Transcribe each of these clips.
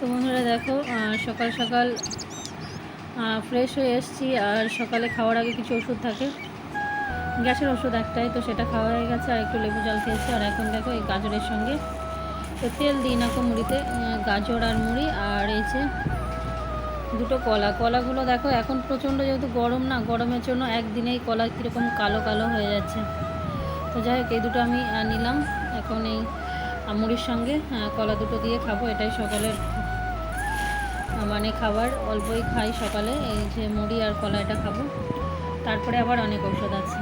তো বন্ধুরা দেখো সকাল সকাল ফ্রেশ হয়ে এসেছি আর সকালে খাওয়ার আগে কিছু ওষুধ থাকে। গ্যাসের ওষুধ একটাই, তো সেটা খাওয়া হয়ে গেছে আর একটু লেবু জল খেয়েছি। আর এখন দেখো এই গাজরের সঙ্গে, তো তেল দিই না মুড়িতে গাজর আর মুড়ি আর এই যে দুটো কলা। কলাগুলো দেখো, এখন প্রচণ্ড যেহেতু গরম না, গরমের জন্য একদিনেই কলা কীরকম কালো কালো হয়ে যাচ্ছে। তো যাই হোক, এই দুটো আমি নিলাম। এখন এই মুড়ির সঙ্গে কলা দুটো দিয়ে খাব, এটাই সকালের মানে খাবার অল্পই খাই সকালে, এই যে মুড়ি আর কলা এটা খাব। তারপরে আবার অনেক ঔষধ আছে।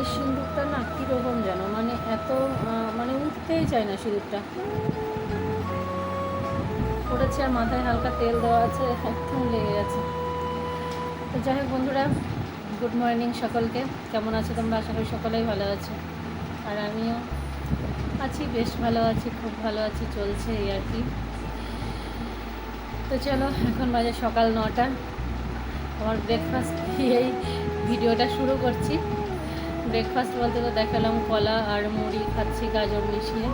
এই সিঁদুরটা না কীরকম যেন? মানে এত মানে উঠতেই চায় না সিঁদুরটা। পড়েছে আর মাথায় হালকা তেল দেওয়া আছে, একদম লেগে গেছে। তো যাই হোক বন্ধুরা গুড মর্নিং সকলকে। কেমন আছো তোমরা? আশা করি সকলেই ভালো আছো। আর আমিও আছি, বেশ ভালো আছি, খুব ভালো আছি, চলছে এই আর কি। তো চলো, এখন বাজে সকাল নটা। আমার ব্রেকফাস্ট খেয়েই ভিডিওটা শুরু করছি। ব্রেকফাস্ট বলতে তো দেখালাম, কলা আর মুড়ি খাচ্ছি, গাজর মিশিয়ে।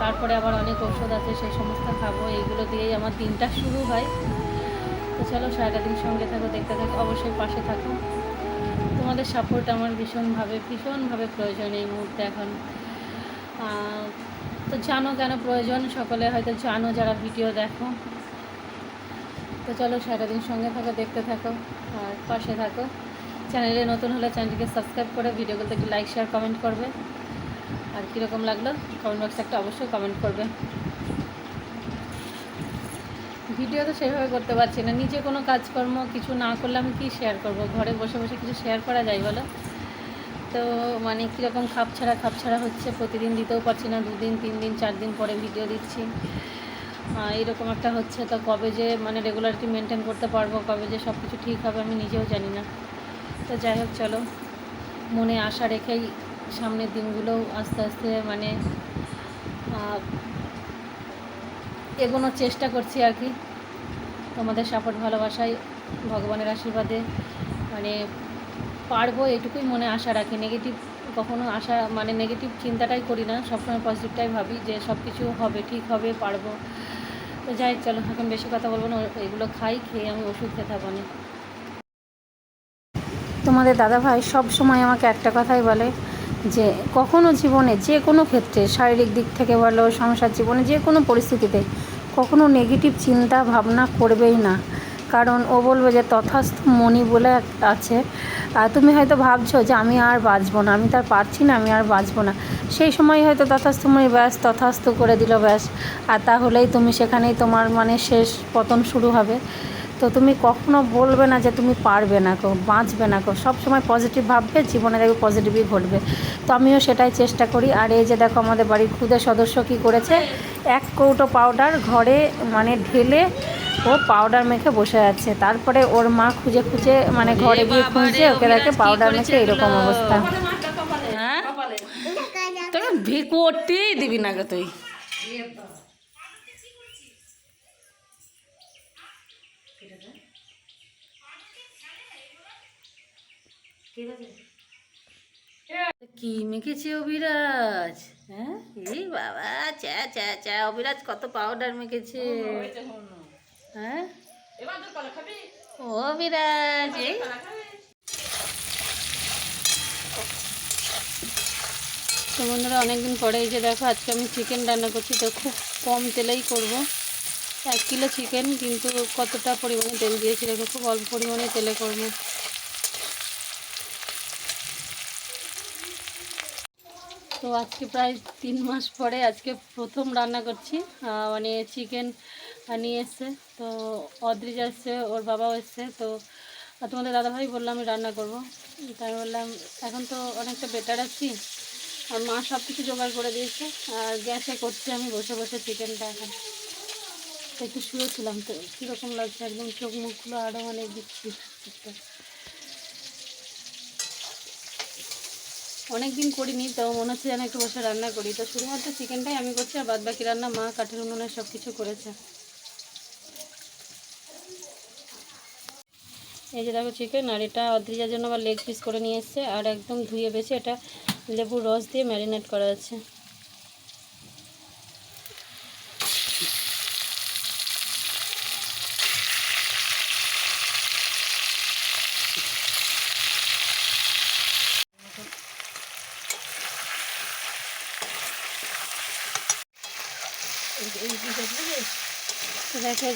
তারপরে আবার অনেক ওষুধ আছে সেই সমস্ত খাব। এইগুলো দিয়েই আমার দিনটা শুরু হয়। তো চলো, সারাটা দিন সঙ্গে থাকো, দেখতে থাকো, অবশ্যই পাশে থাকো। তোমাদের সাপোর্ট আমার ভীষণভাবে ভীষণভাবে প্রয়োজন এই মুহূর্তে এখন। তো জানো কেন প্রয়োজন? সকলে হয়তো জানো যারা ভিডিও দেখো। তো চলো সারাদিন সঙ্গে থাকো, দেখতে থাকো, আর পাশে থাকো। চ্যানেলে নতুন হলে চ্যানেলটিকে সাবস্ক্রাইব করে ভিডিওগুলোতে একটু লাইক শেয়ার কমেন্ট করবে। আর কীরকম লাগল? কমেন্ট বক্সে একটা অবশ্যই কমেন্ট করবে। ভিডিও তো সেভাবে করতে পারছি না। নিজে কোনো কাজকর্ম কিছু না করলে আমি কী শেয়ার করব? ঘরে বসে বসে কিছু শেয়ার করা যায় বলো? তো মানে কীরকম খাপ ছাড়া খাপ ছাড়া হচ্ছে? প্রতিদিন দিতেও পারছি না। দুদিন তিন দিন চার দিন পরে ভিডিও দিচ্ছি। আহ, এইরকম একটা হচ্ছে। তো কবে যে মানে রেগুলারিটি মেনটেন করতে পারব কবে যে সব কিছু ঠিক হবে আমি নিজেও জানি না। তো যাই হোক, চলো। মনে আশা রেখেই সামনের দিনগুলোও আস্তে আস্তে মানে এগোনোর চেষ্টা করছি আর কি। তোমাদের সাপোর্ট ভালোবাসায় ভগবানের আশীর্বাদে। মানে পারব এটুকুই মনে আশা রাখি। নেগেটিভ কখনো আশা মানে নেগেটিভ চিন্তাটাই করি না। সবসময় পজিটিভটাই ভাবি যে সব কিছু হবে, ঠিক হবে, পারব। তো যাই চলো, এখন বেশি কথা বলব না। এগুলো খাই, খেয়ে আমি ওষুধ খেতে না। তোমাদের দাদাভাই সব সময় আমাকে একটা কথাই বলে যে কখনো জীবনে যে কোনো ক্ষেত্রে, শারীরিক দিক থেকে বলো, সংসার জীবনে যে কোনো পরিস্থিতিতে কখনো নেগেটিভ চিন্তা ভাবনা করবেই না। কারণ ও বলবে যে তথাস্থ মনি বলে আছে। আর তুমি হয়তো ভাবছ যে আমি আর বাঁচবো না, আমি তার পারছি না, আমি আর বাঁচবো না। সেই সময় হয়তো তথাস্থ মনি ব্যাস, তথাস্থ করে দিল ব্যাস। আর তাহলেই তুমি সেখানেই তোমার মানে শেষ পতন শুরু হবে। তো তুমি কখনো বলবে না যে তুমি পারবে না কো বাঁচবে না কো সব সময় পজিটিভ ভাববে জীবনে দেখবে পজিটিভই ঘটবে। তো আমিও সেটাই চেষ্টা করি। আর এই যে দেখো আমাদের বাড়ির খুদে সদস্য কি করেছে? এক কৌটো পাউডার ঘরে মানে ঢেলে ও পাউডার মেখে বসে আছে। তারপরে ওর মা খুঁজে খুঁজে মানে ঘরে গিয়ে খুঁজছে ওকে দেখে পাউডার মেখে এরকম অবস্থা। হ্যাঁ? তোকে ভি করতেই দিবি না গো তুই? কি মেখেছে অভিরাজ? হ্যাঁ? এই বাবা চা চা চা অভিরাজ কত পাউডার মেখেছে। হ্যাঁ ও অভিরাজ এই। তো বন্ধুরা অনেকদিন পরে এই যে দেখো আজকে আমি চিকেন রান্না করছি তো খুব কম তেলেই করব। এক কিলো চিকেন কিন্তু কতটা পরিমাণে তেল দিয়েছি দেখো, খুব অল্প পরিমাণে তেলে করব। তো আজকে প্রায় তিন মাস পরে আজকে প্রথম রান্না করছি মানে চিকেন নিয়ে এসছে। তো অদ্রিজ এসছে ওর বাবাও এসছে। তো তোমাদের দাদাভাই বললাম আমি রান্না করব। তাই বললাম, এখন তো অনেকটা বেটার আছি। আর মা সব কিছু জোগাড় করে দিয়েছে, আর গ্যাসে করছি আমি বসে বসে চিকেনটা এখন। একটু শুয়েছিলাম তো, কীরকম লাগছে? একদম চোখ মুখগুলো আরও মানে অনেক দিন করিনি তো মনে হচ্ছে যেন একটু বসে রান্না করি। তো শুধুমাত্র চিকেনটাই আমি করছি, আর বাদ বাকি রান্না মা, কাঠের উনুনে সব কিছু করেছে। এই যে দেখো চিকেন আর এটা অদ্রিজার জন্য আবার লেগ পিস করে নিয়ে এসছে, আর একদম ধুয়ে বেছে এটা লেবুর রস দিয়ে ম্যারিনেট করা আছে।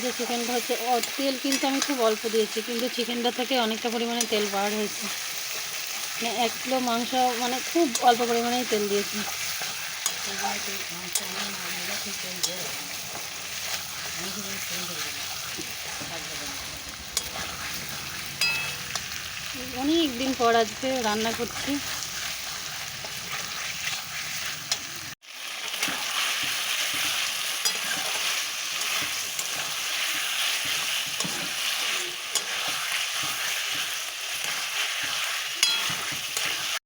যে চিকেনটা হচ্ছে তেল কিন্তু আমি খুব অল্প দিয়েছি, কিন্তু চিকেনটা থেকে অনেকটা পরিমাণে তেল বার হয়েছে। মানে এক কিলো মাংস মানে খুব অল্প পরিমাণেই তেল দিয়েছি। অনেক দিন পর আজকে রান্না করছি।